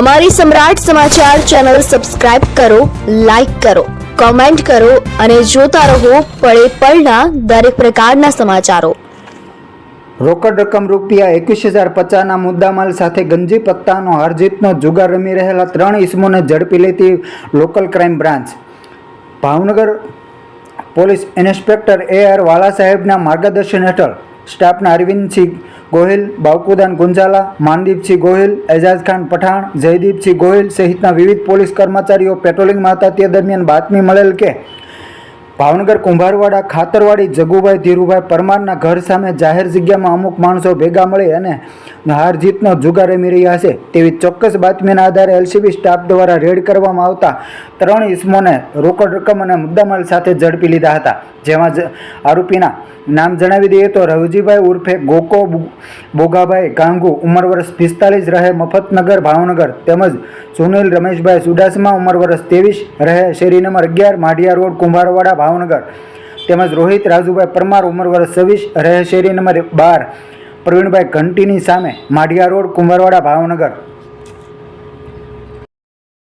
અમારી Samrat Samachar channel subscribe કરો, like કરો, કોમેન્ટ કરો અને જોતા રહો પળે પળના દરેક પ્રકારના સમાચારો. રોકડ રકમ રૂપિયા એકવીસ હજાર પચાસના મુદ્દામાલ સાથે ગંજી પત્તાનો હારજીતનો જુગાર રમી રહેલા ત્રણ ઇસમોને ઝડપી લેતી local crime branch. Bhavnagar police inspector A R Vala સાહેબના માર્ગદર્શન હેઠળ સ્ટાફના અરવિંદસિંહ ગોહિલ, બાવકુદાન ગુંજાલા, માનદીપસિંહ ગોહિલ એજાજ ખાન પઠાણ, જયદીપસિંહ ગોહિલ સહિતના વિવિધ પોલીસ કર્મચારીઓ પેટ્રોલિંગમાં હતા તે દરમિયાન બાતમી મળેલ કે ભાવનગર કુંભારવાડા, ખાતરવાડી, જગુભાઈ, ધીરુભાઈ પરમારના ઘર સામે જાહેર જગ્યામાં અમુક માણસો ભેગા મળી અને હાર જીતનો જુગાર રમી રહ્યા છે. તેવી ચોક્કસ બાતમીના આધારે એલસીબી સ્ટાફ દ્વારા રેડ કરવામાં આવતા ત્રણ ઇસમોને રોકડ રકમ અને મુદ્દામાલ સાથે ઝડપી લીધા હતા. જેમાં આરોપીના નામ જણાવી દઈએ તો રવજીભાઈ ઉર્ફે ગોકો બોગાભાઈ ગાંગુ ઉંમર વર્ષ પિસ્તાલીસ, રહે મફતનગર, ભાવનગર. તેમજ સુનિલ રમેશભાઈ સુડાસમા ઉંમર વર્ષ ત્રેવીસ, રહે શેરી નંબર અગિયાર, માઢિયા રોડ, કુંભારવાડા ભાવનગર. તેમજ રોહિત રાજુભાઈ પરમાર ઉંમર વર્ષ છવ્વીસ રહે શેરી નંબર બાર, પ્રવીણભાઈ ઘંટીની સામે, માઢિયા રોડ કુંભારવાડા ભાવનગર.